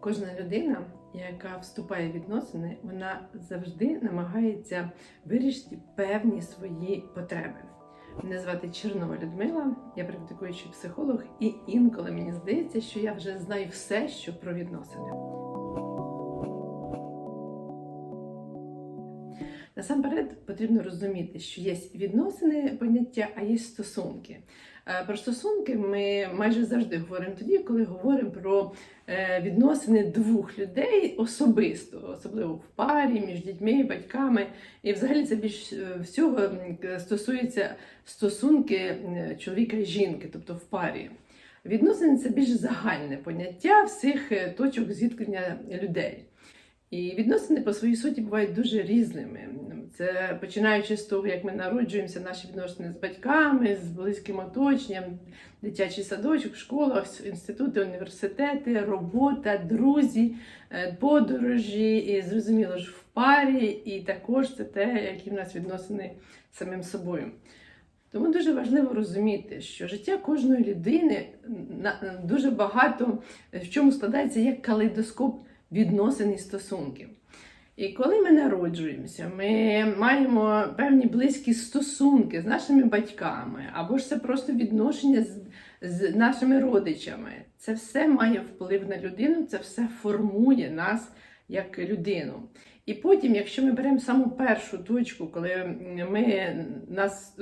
Кожна людина, яка вступає в відносини, вона завжди намагається вирішити певні свої потреби. Мене звати Чернова Людмила, я практикуючий психолог, і інколи мені здається, що я вже знаю все, що про відносини. Насамперед потрібно розуміти, що є відносини поняття, а є стосунки. Е, Про стосунки ми майже завжди говоримо тоді, коли говоримо про е, відносини двох людей особисто, особливо в парі, між дітьми батьками. І взагалі це більш е, всього стосується стосунки чоловіка і жінки, тобто в парі. Відносини це більш загальне поняття всіх точок зіткнення людей. І відносини по своїй суті бувають дуже різними. Це починаючи з того, як ми народжуємося, наші відносини з батьками, з близьким оточенням, дитячий садочок, школа, інститути, університети, робота, друзі, е, подорожі, і зрозуміло ж в парі, і також це те, які в нас відносини з самим собою. Тому дуже важливо розуміти, що життя кожної людини дуже багато в чому складається як калейдоскоп відносин і стосунків. І коли ми народжуємося, ми маємо певні близькі стосунки з нашими батьками, або ж це просто відношення з, з нашими родичами. Це все має вплив на людину, це все формує нас як людину. І потім, якщо ми беремо саму першу точку, коли ми, нас,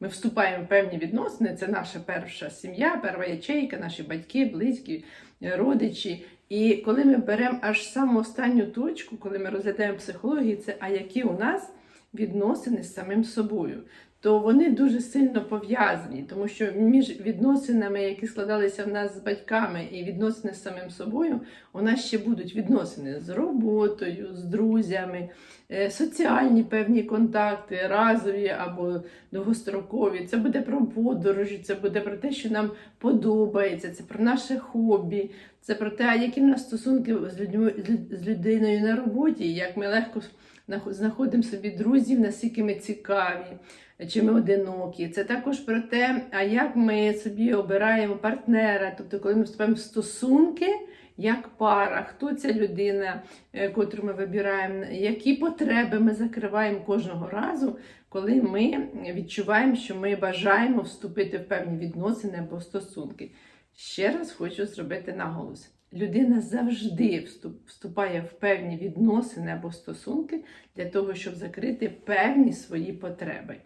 ми вступаємо в певні відносини, це наша перша сім'я, перша ячейка, наші батьки, близькі, родичі. І коли ми беремо аж саму останню точку, коли ми розглядаємо психологію, це а які у нас відносини з самим собою, то вони дуже сильно пов'язані, тому що між відносинами, які складалися в нас з батьками, і відносини з самим собою, у нас ще будуть відносини з роботою, з друзями, е, соціальні певні контакти, разові або довгострокові. Це буде про подорожі, це буде про те, що нам подобається, це про наше хобі. Це про те, які в нас стосунки з людьми з людиною на роботі, як ми легко знаходимо собі друзів, наскільки ми цікаві, чи ми одинокі. Це також про те, а як ми собі обираємо партнера, тобто, коли ми вступаємо в стосунки. Як пара, хто ця людина, е, котру ми вибираємо, які потреби ми закриваємо кожного разу, коли ми відчуваємо, що ми бажаємо вступити в певні відносини або стосунки. Ще раз хочу зробити наголос. Людина завжди вступає в певні відносини або стосунки для того, щоб закрити певні свої потреби.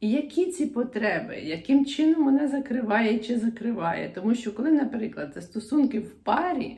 І які ці потреби, яким чином вона закриває чи закриває? Тому що, коли, наприклад, це стосунки в парі,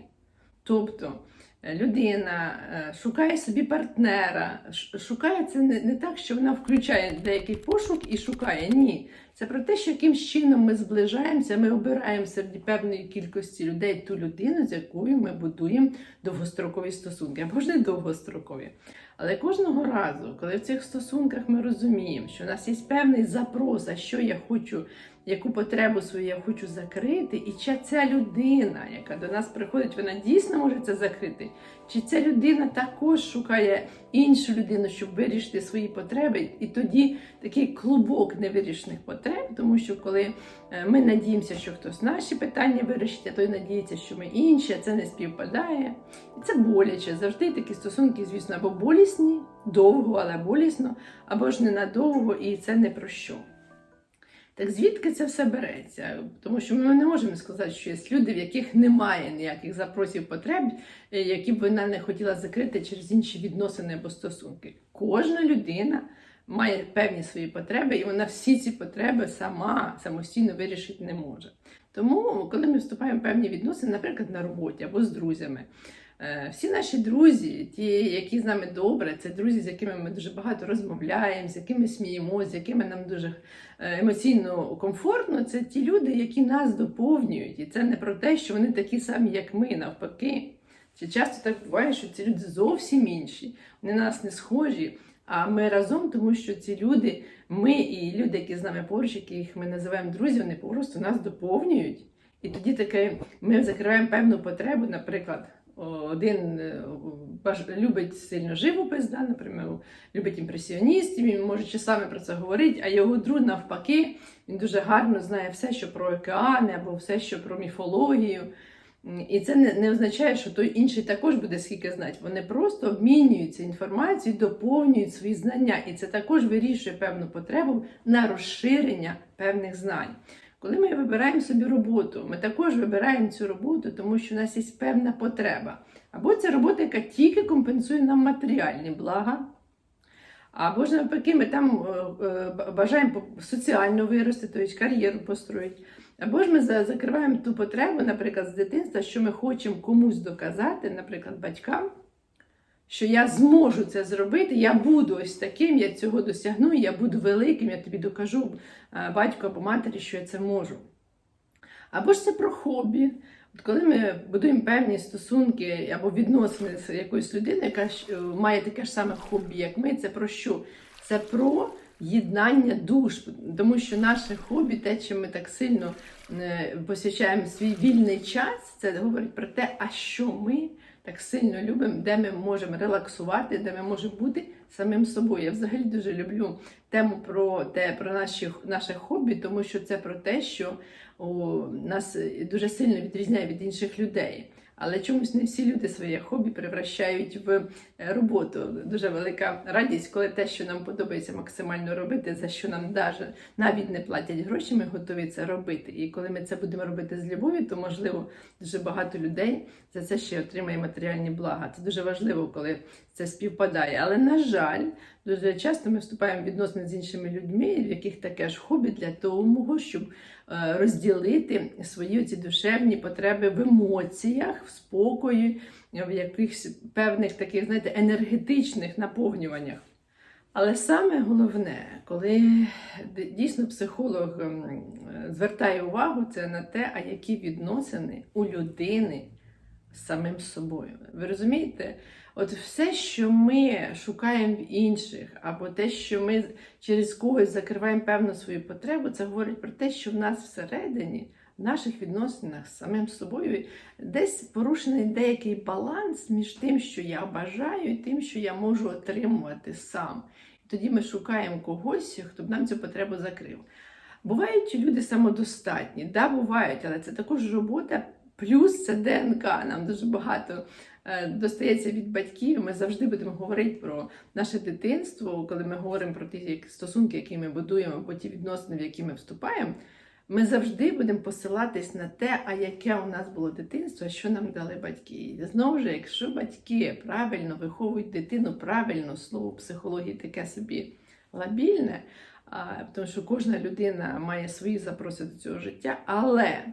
тобто людина е, шукає собі партнера, шукає це не так, що вона включає деякий пошук і шукає. Ні. Це про те, що яким чином ми зближаємося, ми обираємо серед певної кількості людей ту людину, з якою ми будуємо довгострокові стосунки, або ж не довгострокові. Але кожного разу, коли в цих стосунках ми розуміємо, що у нас є певний запрос, а що я хочу, яку потребу свою я хочу закрити, і чи ця людина, яка до нас приходить, вона дійсно може це закрити, чи ця людина також шукає іншу людину, щоб вирішити свої потреби, і тоді такий клубок невирішених потреб, тому що коли е, ми надіємося, що хтось наші питання вирішить, а той надіється, що ми інші, це не співпадає. І це боляче. Завжди такі стосунки, звісно, або болісні, довго, але болісно, або ж ненадовго, і це не про що. Так звідки це все береться? Тому що ми не можемо сказати, що є люди, в яких немає ніяких запросів потреб, е, які б вона не хотіла закрити через інші відносини або стосунки. Кожна людина має певні свої потреби, і вона всі ці потреби сама самостійно вирішити не може. Тому, коли ми вступаємо в певні відносини, наприклад, на роботі або з друзями, всі наші друзі, ті, які з нами добре, це друзі, з якими ми дуже багато розмовляємо, з якими сміємося, з якими нам дуже е, емоційно комфортно, це ті люди, які нас доповнюють. І це не про те, що вони такі самі, як ми, навпаки. Чи часто так буває, що ці люди зовсім інші, вони на нас не схожі, а ми разом, тому що ці люди, ми і люди, які з нами поруч, яких ми називаємо друзі, вони просто нас доповнюють. І тоді таке ми закриваємо певну потребу, наприклад. Один е, любить сильно живопис, да, наприклад, любить імпресіоністів, він може часами про це говорити, а його друг навпаки, він дуже гарно знає все, що про океани або все, що про міфологію. І це не, не означає, що той інший також буде скільки знати. Вони просто обмінюються інформацією, доповнюють свої знання, і це також вирішує певну потребу на розширення певних знань. Коли ми вибираємо собі роботу, ми також вибираємо цю роботу, тому що у нас є певна потреба. Або це робота, яка тільки компенсує нам матеріальні блага, або ж навпаки, ми там е, е, бажаємо соціально вирости, тобто кар'єру построїти. Або ж ми закриваємо ту потребу, наприклад, з дитинства, що ми хочемо комусь доказати, наприклад, батькам, що я зможу це зробити, я буду ось таким, я цього досягну, я буду великим, я тобі докажу е, батьку або матері, що я це можу. Або ж це про хобі. От коли ми будуємо певні стосунки або відносини з якоюсь людиною, яка е, має таке ж саме хобі, як ми, це про що? Це про єднання душ, тому що наше хобі, те, чим ми так сильно е, посвячаємо свій вільний час, це говорить про те, а що ми так сильно любимо, де ми можемо релаксувати, де ми можемо бути самим собою. Я взагалі дуже люблю тему про те, про наші, наше хобі, тому що це про те, що о, нас дуже сильно відрізняє від інших людей. Але чомусь не всі люди своє хобі превращають в е, роботу. Дуже велика радість, коли те, що нам подобається максимально робити, за що нам даже навіть не платять гроші, ми готові це робити. І коли ми це будемо робити з любові, то можливо дуже багато людей за це ще отримає матеріальні блага. Це дуже важливо, коли це співпадає. Але на жаль, дуже часто ми вступаємо в відносини з іншими людьми, в яких таке ж хобі для того, щоб розділити свої ці душевні потреби в емоціях, в спокої, в якихось певних таких, знаєте, енергетичних наповнюваннях. Але саме головне, коли дійсно психолог ем, звертає увагу, це на те, а які відносини у людини з самим собою. Ви розумієте? От все, що ми шукаємо в інших, або те, що ми через когось закриваємо певну свою потребу, це говорить про те, що в нас всередині, в наших відносинах з самим собою, десь порушений деякий баланс між тим, що я бажаю, і тим, що я можу отримувати сам. І тоді ми шукаємо когось, хто б нам цю потребу закрив. Бувають люди самодостатні, да, бувають, але це також робота. Плюс це ДНК. Нам дуже багато достається від батьків. Ми завжди будемо говорити про наше дитинство, коли ми говоримо про ті стосунки, які ми будуємо, або ті відносини, в які ми вступаємо. Ми завжди будемо посилатись на те, а яке у нас було дитинство, що нам дали батьки. І знову ж, якщо батьки правильно виховують дитину, правильно слово психології таке собі лабільне, тому що кожна людина має свої запроси до цього життя, але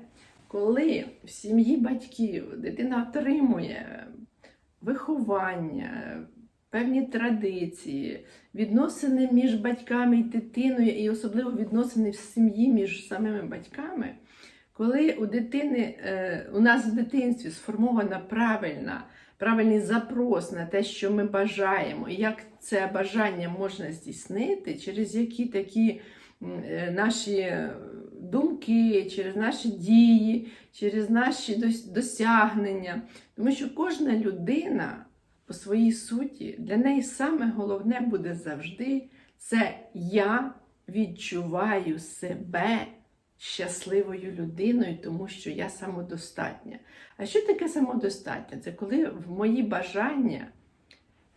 коли в сім'ї батьків дитина отримує виховання, певні традиції, відносини між батьками і дитиною, і особливо відносини в сім'ї між самими батьками, коли у дитини, е, у нас в дитинстві сформована правильна, правильний запрос на те, що ми бажаємо, і як це бажання можна здійснити, через які такі е, наші думки, через наші дії, через наші досягнення. Тому що кожна людина по своїй суті, для неї саме головне буде завжди це я відчуваю себе щасливою людиною, тому що я самодостатня. А що таке самодостатня? Це коли в мої бажання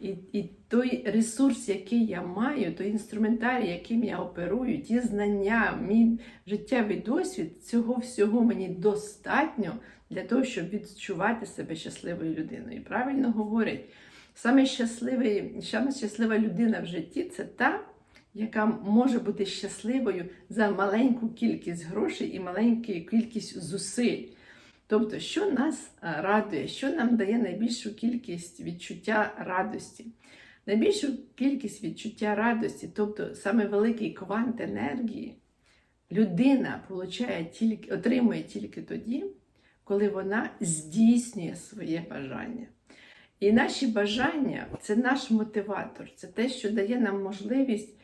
і, і той ресурс, який я маю, той інструментарій, яким я оперую, ті знання, мій життєвий досвід, цього всього мені достатньо для того, щоб відчувати себе щасливою людиною. І правильно говорять, саме, щасливий, саме щаслива людина в житті це та, яка може бути щасливою за маленьку кількість грошей і маленьку кількість зусиль. Тобто, що нас е, радує, що нам дає найбільшу кількість відчуття радості? Найбільшу кількість відчуття радості, тобто саме великий квант енергії, людина получає тільки, отримує тільки тоді, коли вона здійснює своє бажання. І наші бажання це наш мотиватор, це те, що дає нам можливість,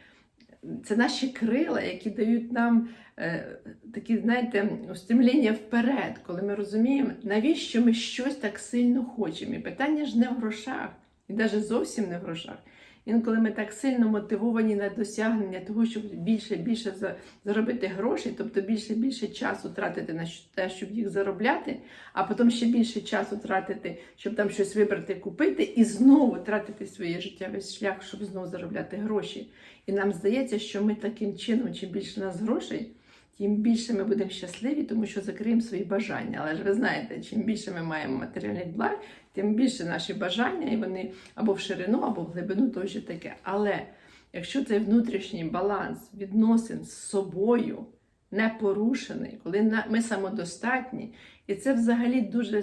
це наші крила, які дають нам е, такі, знаєте, устремління вперед, коли ми розуміємо, навіщо ми щось так сильно хочемо. І питання ж не в грошах, і навіть зовсім не в грошах. Інколи ми так сильно мотивовані на досягнення того, щоб більше більше заробити грошей, тобто більше більше часу тратити на те, щоб їх заробляти, а потім ще більше часу тратити, щоб там щось вибрати, купити, і знову тратити своє життєвий шлях, щоб знову заробляти гроші. І нам здається, що ми таким чином, чим більше у нас грошей, тим більше ми будемо щасливі, тому що закриємо свої бажання. Але ж ви знаєте, чим більше ми маємо матеріальних благ, тим більше наші бажання, і вони або в ширину, або в глибину то вже таке. Але якщо цей внутрішній баланс відносин з собою не порушений, коли ми самодостатні, і це взагалі дуже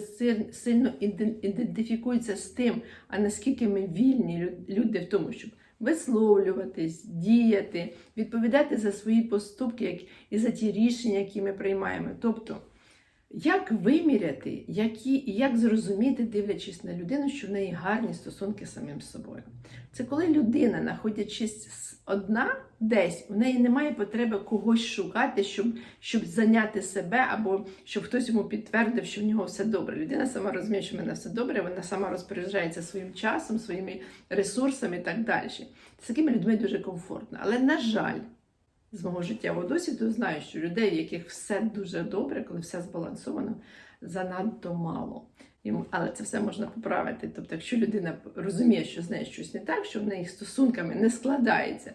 сильно ідентифікується з тим, а наскільки ми вільні люди в тому, щоб висловлюватись, діяти, відповідати за свої поступки як і за ті рішення, які ми приймаємо. Тобто, як виміряти, які, і як зрозуміти, дивлячись на людину, що в неї гарні стосунки з самим собою? Це коли людина, знаходячись одна десь, в неї немає потреби когось шукати, щоб, щоб зайняти себе, або щоб хтось йому підтвердив, що в нього все добре. Людина сама розуміє, що в мене все добре, вона сама розпоряджається своїм часом, своїми ресурсами і так далі. З такими людьми дуже комфортно. Але, на жаль, з мого життєвого досвіду знаю, що людей, в яких все дуже добре, коли все збалансовано, занадто мало. Але це все можна поправити. Тобто, якщо людина розуміє, що з нею щось не так, що в неї стосунками не складається.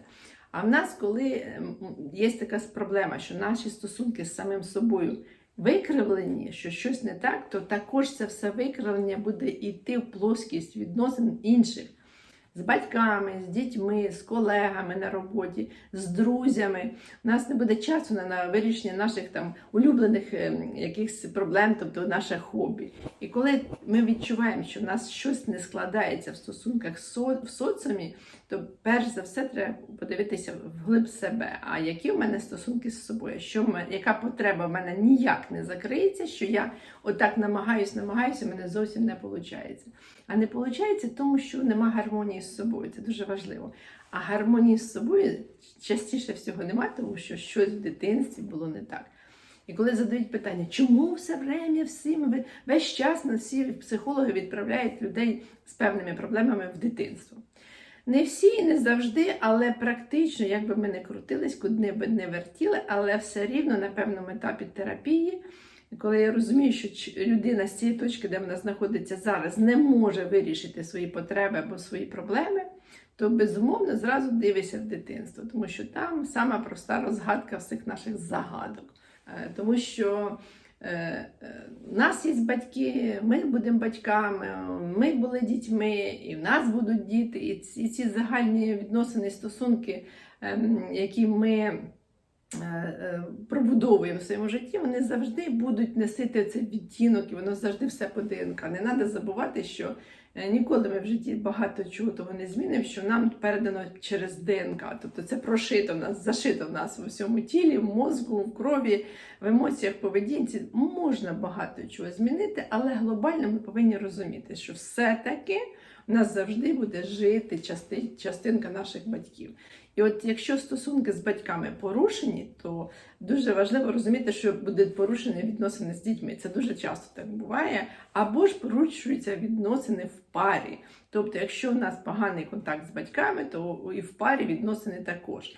А в нас, коли ем, є така проблема, що наші стосунки з самим собою викривлені, що щось не так, то також це все викривлення буде йти в плоскість відносин інших з батьками, з дітьми, з колегами на роботі, з друзями. У нас не буде часу на, на вирішення наших там улюблених е, якихось проблем, тобто наше хобі. І коли ми відчуваємо, що в нас щось не складається в стосунках в соціумі, то перш за все треба подивитися вглиб себе. А які в мене стосунки з собою? Що в мене, яка потреба в мене ніяк не закриється, що я отак намагаюсь, намагаюся, в мене зовсім не виходить. А не виходить, тому що нема гармонії з собою. Це дуже важливо. А гармонії з собою частіше всього немає, тому що щось в дитинстві було не так. І коли задають питання, чому все время всім весь час на всі психологи відправляють людей з певними проблемами в дитинство. Не всі і не завжди, але практично, як би ми не крутились, куди би не вертіли, але все рівно на певному етапі терапії, коли я розумію, що людина з цієї точки, де вона знаходиться зараз, не може вирішити свої потреби або свої проблеми, то безумовно зразу дивишся в дитинство, тому що там сама проста розгадка всіх наших загадок. Е, Тому що у нас є батьки, ми будемо батьками, ми були дітьми, і в нас будуть діти, і ці, загальні відносини, стосунки, ем, які ми е, е, пробудовуємо в своєму житті, вони завжди будуть носити цей відтінок, і воно завжди все по ДНК. Не треба забувати, що е, ніколи ми в житті багато чого того не змінимо, що нам передано через ДНК. Тобто це прошито в нас, зашито в нас в усьому тілі, в мозку, в крові, в емоціях, поведінці. Можна багато чого змінити, але глобально ми повинні розуміти, що все-таки в нас завжди буде жити части, частинка наших батьків. І от якщо стосунки з батьками порушені, то дуже важливо розуміти, що будуть порушені відносини з дітьми. Це дуже часто так буває. Або ж порушуються відносини в парі. Тобто, якщо у нас поганий контакт з батьками, то і в парі відносини також.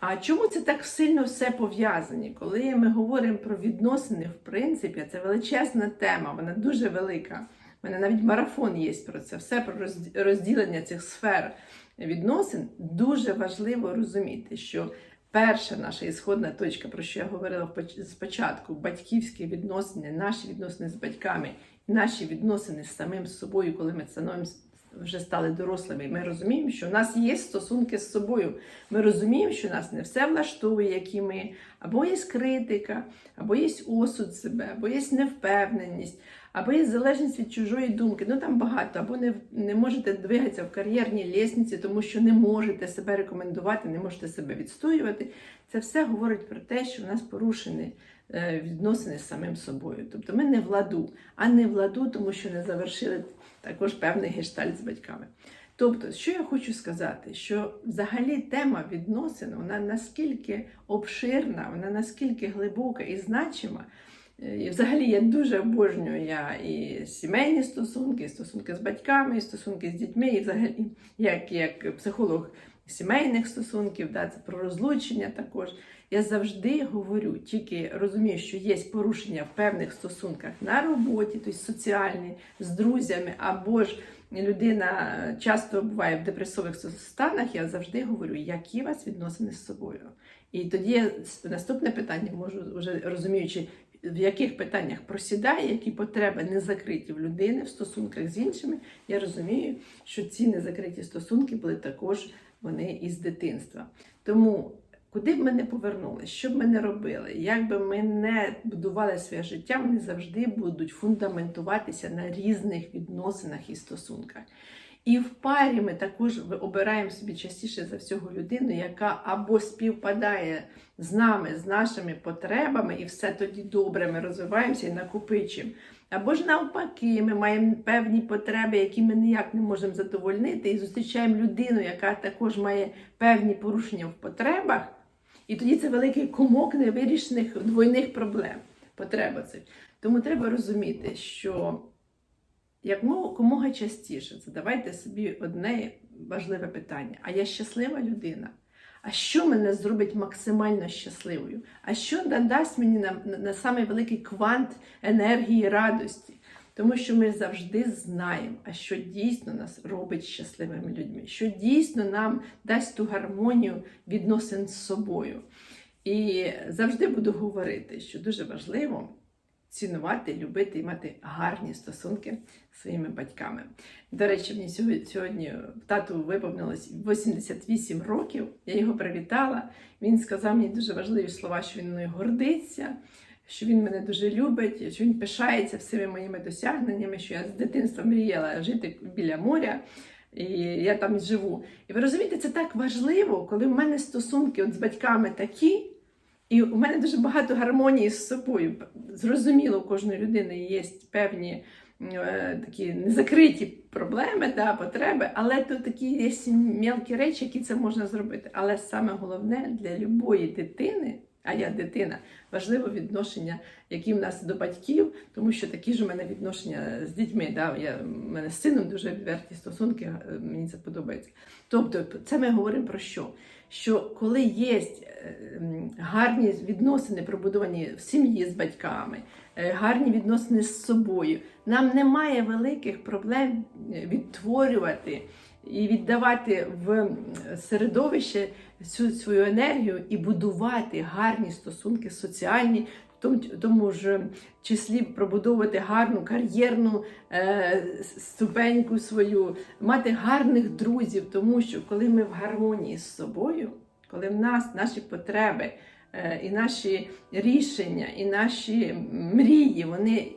А чому це так сильно все пов'язані? Коли ми говоримо про відносини, в принципі, це величезна тема, вона дуже велика. У мене навіть марафон є про це, все про розділення цих сфер відносин. Дуже важливо розуміти, що перша наша ісходна точка, про що я говорила спочатку, батьківські відносини, наші відносини з батьками, наші відносини з самим собою, коли ми становимося вже стали дорослими, ми розуміємо, що в нас є стосунки з собою. Ми розуміємо, що нас не все влаштовує, які ми, або є критика, або є осуд себе, або є невпевненість, або є залежність від чужої думки. Ну там багато, або не, не можете двигатися в кар'єрній лісниці, тому що не можете себе рекомендувати, не можете себе відстоювати. Це все говорить про те, що в нас порушені е, відносини з самим собою. Тобто ми не в ладу, а не в ладу, тому що не завершили також певний гештальт з батьками. Тобто, що я хочу сказати, що взагалі тема відносин вона наскільки обширна, вона наскільки глибока і значима, І взагалі я дуже обожнюю я і сімейні стосунки, і стосунки з батьками, і стосунки з дітьми, і взагалі як, як психолог сімейних стосунків, да, це про розлучення також. Я завжди говорю, тільки розумію, що є порушення в певних стосунках на роботі, тобто соціальні, з друзями, або ж людина часто буває в депресових станах, я завжди говорю, які у вас відносини з собою. І тоді наступне питання можу вже розуміючи, в яких питаннях просідає, які потреби не закриті в людини в стосунках з іншими, я розумію, що ці незакриті стосунки були також вони із дитинства. Тому куди б ми не повернулися, що б ми не робили, як би ми не будували своє життя, вони завжди будуть фундаментуватися на різних відносинах і стосунках. І в парі ми також обираємо собі частіше за всього людину, яка або співпадає з нами, з нашими потребами, і все тоді добре, ми розвиваємося і накопичуємо. Або ж навпаки, ми маємо певні потреби, які ми ніяк не можемо задовольнити, і зустрічаємо людину, яка також має певні порушення в потребах. І тоді це великий комок невирішених двойних проблем. Потреба цих. Тому треба розуміти, що якомога частіше задавайте собі одне важливе питання: а я щаслива людина? А що мене зробить максимально щасливою? А що надасть мені на, на, на самий великий квант енергії, радості? Тому що ми завжди знаємо, а що дійсно нас робить щасливими людьми, що дійсно нам дасть ту гармонію відносин з собою. І завжди буду говорити, що дуже важливо цінувати, любити і мати гарні стосунки зі своїми батьками. До речі, мені сьогодні тату виповнилось 88 років. Я його привітала. Він сказав мені дуже важливі слова, що він мною гордиться. Що він мене дуже любить, що він пишається всіми моїми досягненнями, що я з дитинства мріяла жити біля моря, і я там живу. І ви розумієте, це так важливо, коли в мене стосунки от з батьками такі, і у мене дуже багато гармонії з собою. Зрозуміло, у кожної людини є певні е, такі незакриті проблеми, да, потреби, але тут такі є мелкі речі, які це можна зробити. Але саме головне для любої дитини. А я дитина, важливо відношення, які в нас до батьків, тому що такі ж у мене відношення з дітьми. Да? Я, У мене з сином дуже відверті стосунки, е, мені це подобається. Тобто, це ми говоримо про що? Що коли є гарні відносини, пробудовані в сім'ї з батьками, е, гарні відносини з собою, нам немає великих проблем відтворювати і віддавати в середовище всю свою енергію і будувати гарні стосунки соціальні, тому, тому ж числі пробудовувати гарну кар'єрну е, ступеньку свою, мати гарних друзів, тому що коли ми в гармонії з собою, коли в нас наші потреби е, і наші рішення, і наші мрії, вони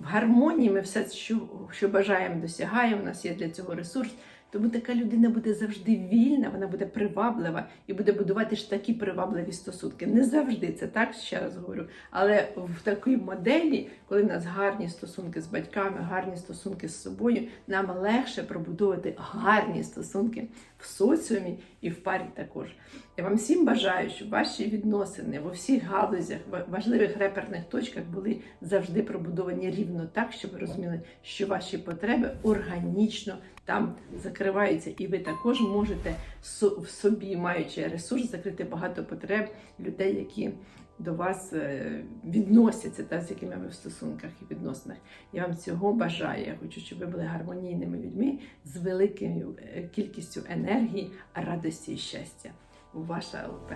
в гармонії, ми все, що, що бажаємо, досягаємо, у нас є для цього ресурс. Тому така людина буде завжди вільна, вона буде приваблива і буде будувати ж такі привабливі стосунки. Не завжди це так, ще раз говорю. Але в такій моделі, коли в нас гарні стосунки з батьками, гарні стосунки з собою, нам легше пробудовувати гарні стосунки в соціумі і в парі також. Я вам всім бажаю, щоб ваші відносини в усіх галузях, важливих реперних точках були завжди пробудовані рівно так, щоб ви розуміли, що ваші потреби органічно там закриваються, і ви також можете в собі, маючи ресурс, закрити багато потреб людей, які до вас відносяться, та з якими ви в стосунках і відносинах. Я вам цього бажаю. Я хочу, щоб ви були гармонійними людьми з великою кількістю енергії, радості і щастя. Ваша ЛП.